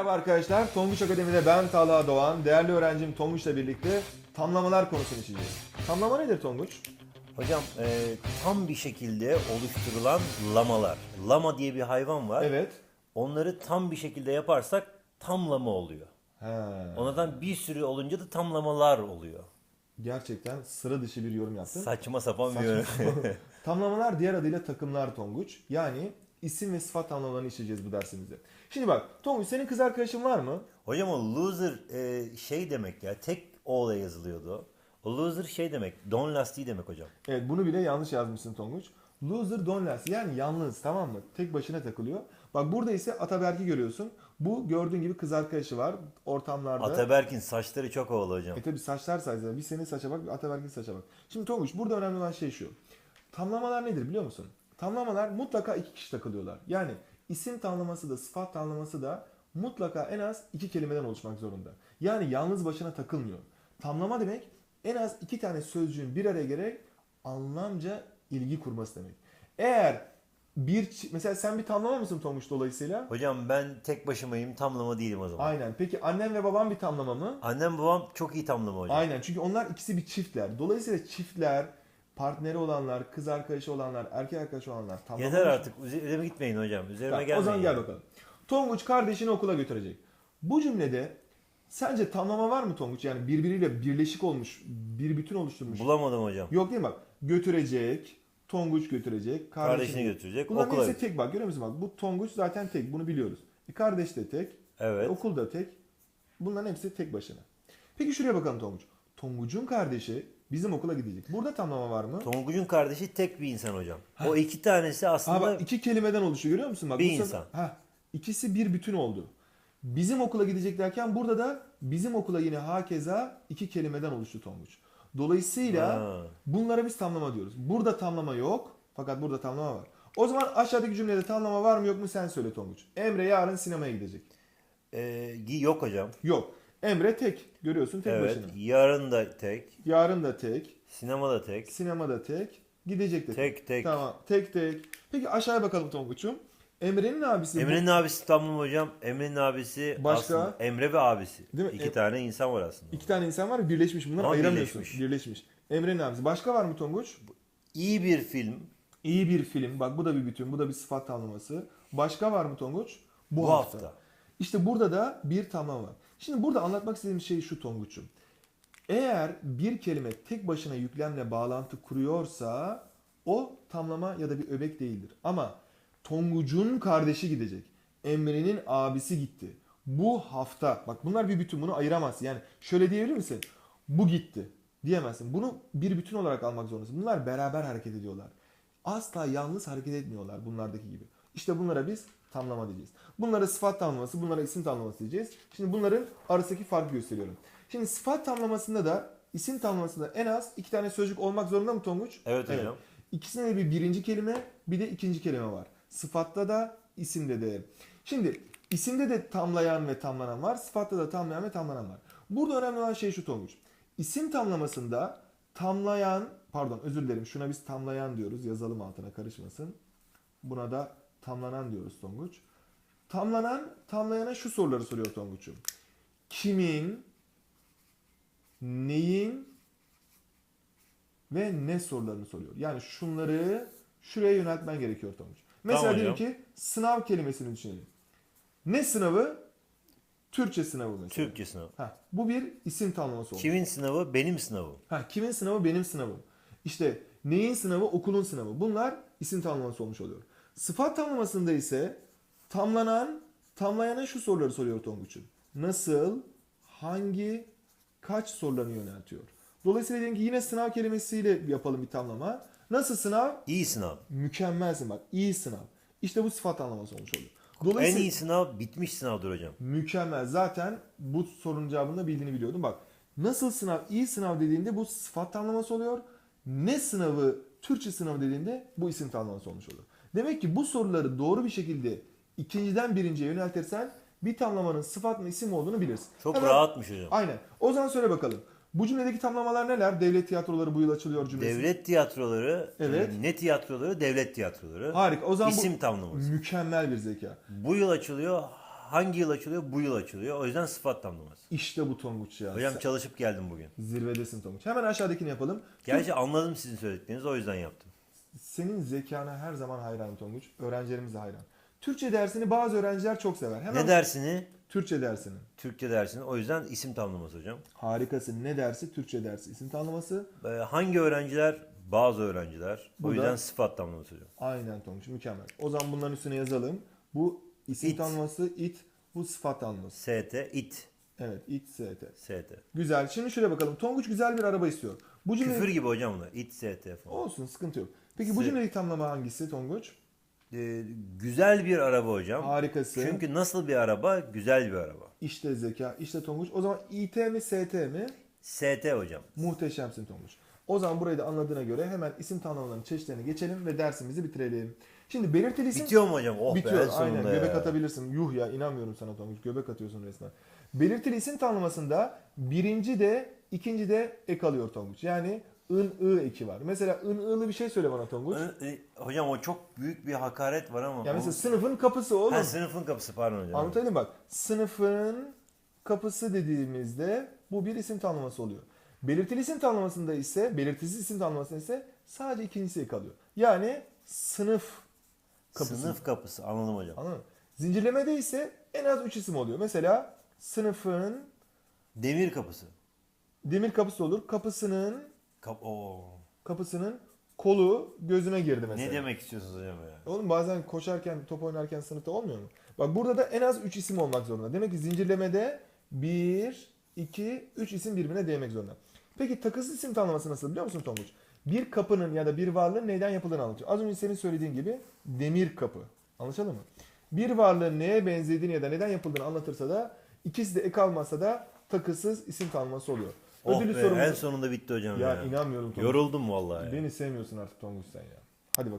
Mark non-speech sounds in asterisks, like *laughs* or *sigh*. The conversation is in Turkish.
Merhaba arkadaşlar. Tonguç Akademi'de ben Talha Doğan. Değerli öğrencim Tonguç'la birlikte tamlamalar konusunu işleyeceğiz. Tamlama nedir Tonguç? Hocam e, tam bir şekilde oluşturulan lamalar. Lama diye bir hayvan var. Evet. Onları tam bir şekilde yaparsak tam lama oluyor. He. Onlardan bir sürü olunca da tam lamalar oluyor. Gerçekten sıra dışı bir yorum yaptın. Saçma sapan bir yorum. *laughs* Tamlamalar diğer adıyla takımlar Tonguç. Yani isim ve sıfat tamlamalarını işleyeceğiz bu dersimizde. Şimdi bak Tonguç senin kız arkadaşın var mı? Hocam o loser e, şey demek ya. Tek O'la yazılıyordu. O loser şey demek. Don lastiği demek hocam. Evet bunu bile yanlış yazmışsın Tonguç. Loser don't last yani yalnız tamam mı? Tek başına takılıyor. Bak burada ise Ataberk'i görüyorsun. Bu gördüğün gibi kız arkadaşı var ortamlarda. Ataberk'in saçları çok havalı hocam. E tabi saçlar sayesinde bir senin saça bak bir Ataberk'in saça bak. Şimdi Tonguç burada önemli olan şey şu. Tamlamalar nedir biliyor musun? Tamlamalar mutlaka iki kişi takılıyorlar. Yani isim tamlaması da sıfat tamlaması da mutlaka en az iki kelimeden oluşmak zorunda. Yani yalnız başına takılmıyor. Tamlama demek en az iki tane sözcüğün bir araya gelerek anlamca ilgi kurması demek. Eğer bir mesela sen bir tamlama mısın Tonguç dolayısıyla? Hocam ben tek başımayım tamlama değilim o zaman. Aynen. Peki annen ve baban bir tamlama mı? Annem babam çok iyi tamlama hocam. Aynen çünkü onlar ikisi bir çiftler. Dolayısıyla çiftler, partneri olanlar, kız arkadaşı olanlar, erkek arkadaşı olanlar. Tamam Yeter artık üzerime gitmeyin hocam. Üzerime Tamam, gelmeyin. o zaman gel bakalım. Tonguç kardeşini okula götürecek. Bu cümlede sence tamlama var mı Tonguç? Yani birbiriyle birleşik olmuş, bir bütün oluşturmuş. Bulamadım hocam. Yok değil mi bak? Götürecek, Tonguç götürecek, kardeşini, Kardeşini götürecek, Bunların okula hepsi tek bak görüyor musun bak? Bu Tonguç zaten tek bunu biliyoruz. E, kardeş de tek, Evet. e, okul da tek. Bunların hepsi tek başına. Peki şuraya bakalım Tonguç. Tonguç'un kardeşi bizim okula gidecek. Burada tamlama var mı? Tonguç'un kardeşi tek bir insan hocam. O iki tanesi aslında Ha bak iki kelimeden oluşuyor görüyor musun? Bak, Bir sefer- insan. Ha, ikisi bir bütün oldu. Bizim okula gidecek derken burada da bizim okula yine hakeza iki kelimeden oluştu Tonguç. Dolayısıyla Ha. bunlara biz tamlama diyoruz. Burada tamlama yok fakat burada tamlama var. O zaman aşağıdaki cümlede tamlama var mı yok mu sen söyle Tonguç. Emre yarın sinemaya gidecek. e, yok hocam. Yok. Emre tek. Görüyorsun tek evet. başına. Yarın da tek. Yarın da tek. Sinema da tek. Sinemada tek. Gidecek de tek. Tek tek. Tamam. Tek tek. Peki aşağıya bakalım Tonguç'um. Emre'nin abisi. bu- Emre'nin abisi tamam hocam. Emre'nin abisi Başka? aslında Emre ve abisi. Değil mi? İki Em- tane insan var aslında. İki tane insan var birleşmiş. Bunları Ama ayıramıyorsun. birleşmiş. Birleşmiş. Emre'nin abisi. Başka var mı Tonguç? İyi bir film. İyi bir film. Bak bu da bir bütün. Bu da bir sıfat tamlaması. Başka var mı Tonguç? Bu, Bu hafta. hafta. İşte burada da bir tamlama var. Şimdi burada anlatmak istediğim şey şu Tonguç'um. Eğer bir kelime tek başına yüklemle bağlantı kuruyorsa o tamlama ya da bir öbek değildir. Ama Tonguç'un kardeşi gidecek. Emre'nin abisi gitti. Bu hafta bak bunlar bir bütün bunu ayıramazsın. Yani şöyle diyebilir misin? Bu gitti diyemezsin. Bunu bir bütün olarak almak zorundasın. Bunlar beraber hareket ediyorlar. Asla yalnız hareket etmiyorlar bunlardaki gibi. İşte bunlara biz tamlama diyeceğiz. Bunlara sıfat tamlaması, bunlara isim tamlaması diyeceğiz. Şimdi bunların arasındaki farkı gösteriyorum. Şimdi sıfat tamlamasında da isim tamlamasında en az iki tane sözcük olmak zorunda mı Tonguç? Evet hocam. İkisinde de bir birinci kelime bir de ikinci kelime var. Sıfatta da isimde de. Şimdi isimde de tamlayan ve tamlanan var. Sıfatta da tamlayan ve tamlanan var. Burada önemli olan şey şu Tonguç. İsim tamlamasında tamlayan, pardon özür dilerim şuna biz tamlayan diyoruz. Yazalım altına karışmasın. Buna da tamlanan diyoruz Tonguç. Tamlanan, tamlayana şu soruları soruyor Tonguç'um. Kimin, neyin ve ne sorularını soruyor. Yani şunları şuraya yöneltmen gerekiyor Tonguç. Mesela Tamam diyelim ki sınav kelimesini düşünelim. Ne sınavı? Türkçe sınavı mesela. Türkçe sınavı. Ha, bu bir isim tamlaması oldu. Kimin sınavı? Benim sınavım. Ha, kimin sınavı? Benim sınavım. İşte neyin sınavı? Okulun sınavı. Bunlar isim tamlaması olmuş oluyor. Sıfat tamlamasında ise tamlanan, tamlayana şu soruları soruyor Tonguç'un. Nasıl, hangi, kaç sorularını yöneltiyor. Dolayısıyla diyelim ki yine sınav kelimesiyle yapalım bir tamlama. Nasıl sınav? İyi sınav. Mükemmelsin bak. iyi sınav. İşte bu sıfat anlaması olmuş oluyor. En Dolayısıyla iyi sınav bitmiş sınavdır hocam. mükemmel. Zaten bu sorunun cevabını da bildiğini biliyordum. Bak nasıl sınav, iyi sınav dediğinde bu sıfat tamlaması oluyor. Ne sınavı, Türkçe sınavı dediğinde bu isim tamlaması olmuş oluyor. Demek ki bu soruları doğru bir şekilde ikinciden birinciye yöneltirsen bir tamlamanın sıfat mı isim olduğunu bilirsin. Çok Hemen- rahatmış hocam. Aynen. O zaman söyle bakalım. Bu cümledeki tamlamalar neler? Devlet tiyatroları bu yıl açılıyor cümlesi. Devlet tiyatroları, Evet. e, ne tiyatroları? Devlet tiyatroları. Harika. O zaman İsim bu tamlaması. mükemmel bir zeka. Bu yıl açılıyor hangi yıl açılıyor? Bu yıl açılıyor. O yüzden sıfat tamlaması. İşte bu Tonguç ya. Hocam Sen çalışıp geldim bugün. zirvedesin Tonguç. Hemen aşağıdakini yapalım. Gerçi anladım sizin söylediklerinizi o yüzden yaptım. Senin zekana her zaman hayran Tonguç. Öğrencilerimiz de hayran. Türkçe dersini bazı öğrenciler çok sever. Hemen Ne dersini? Türkçe dersini. Türkçe dersini. O yüzden isim tamlaması hocam. Harikasın. Ne dersi? Türkçe dersi. İsim tanımlaması. Ee, hangi öğrenciler? Bazı öğrenciler. Bu o da- yüzden sıfat tamlaması hocam. Aynen Tonguç. Mükemmel. O zaman bunların üstüne yazalım. Bu isim It. tanımlaması it. Bu sıfat tanımlaması. ST, it, Evet. it, st. ST. Güzel. Şimdi şuraya bakalım. Tonguç güzel bir araba istiyor. Bu cümle... Küfür gibi hocam bunlar. It, ST falan. Olsun sıkıntı yok. Peki bu cümleyi tamlama hangisi Tonguç? Ee, güzel bir araba hocam. Harikası. Çünkü nasıl bir araba? Güzel bir araba. İşte zeka, işte Tonguç. O zaman it mi st mi? ST hocam. Muhteşemsin Tonguç. O zaman burayı da anladığına göre hemen isim tanımlarının çeşitlerine geçelim ve dersimizi bitirelim. Şimdi belirtili isim... Bitiyor mu hocam? Oh be Bitiyor sonunda aynen. ya. Göbek atabilirsin. Yuh ya inanmıyorum sana Tonguç. Göbek atıyorsun resmen. Belirtili isim tanımlamasında birinci de ikinci de ek alıyor Tonguç. Yani ın ı eki var. Mesela ın ı'lı bir şey söyle bana Tonguç. Ee, e, Hocam o çok büyük bir hakaret var ama. Ya mesela sınıfın kapısı oğlum. Ha, sınıfın kapısı pardon hocam. Anlatabildim bak. Sınıfın kapısı dediğimizde bu bir isim tanımlaması oluyor. Belirtili isim tanımlamasında ise, belirtisiz isim tanımlamasında ise sadece ikincisi kalıyor. Yani sınıf kapısı. Sınıf kapısı anladım hocam. Anladın mı? Zincirlemede ise en az 3 isim oluyor. Mesela sınıfın Demir kapısı. demir kapısı olur. Kapısının Kap Oo. kapısının kolu gözüme girdi mesela. Ne demek istiyorsunuz hocam ya? Oğlum bazen koşarken, top oynarken sınıfta olmuyor mu? Bak burada da en az 3 isim olmak zorunda. Demek ki zincirlemede 1, 2, 3 isim birbirine değmek zorunda. Peki takısız isim tanımlaması nasıl biliyor musun Tonguç? Bir kapının ya da bir varlığın neyden yapıldığını anlatıyor. Az önce senin söylediğin gibi demir kapı. Anlaşıldı mı? Bir varlığın neye benzediğini ya da neden yapıldığını anlatırsa da ikisi de ek almazsa da takısız isim tanımlaması oluyor. Oh Ödülü be, sorumuz... en sonunda bitti hocam ya. Ya inanmıyorum Tonguç. Yoruldum vallahi. ya. Beni sevmiyorsun artık Tonguç sen ya. Hadi bakalım.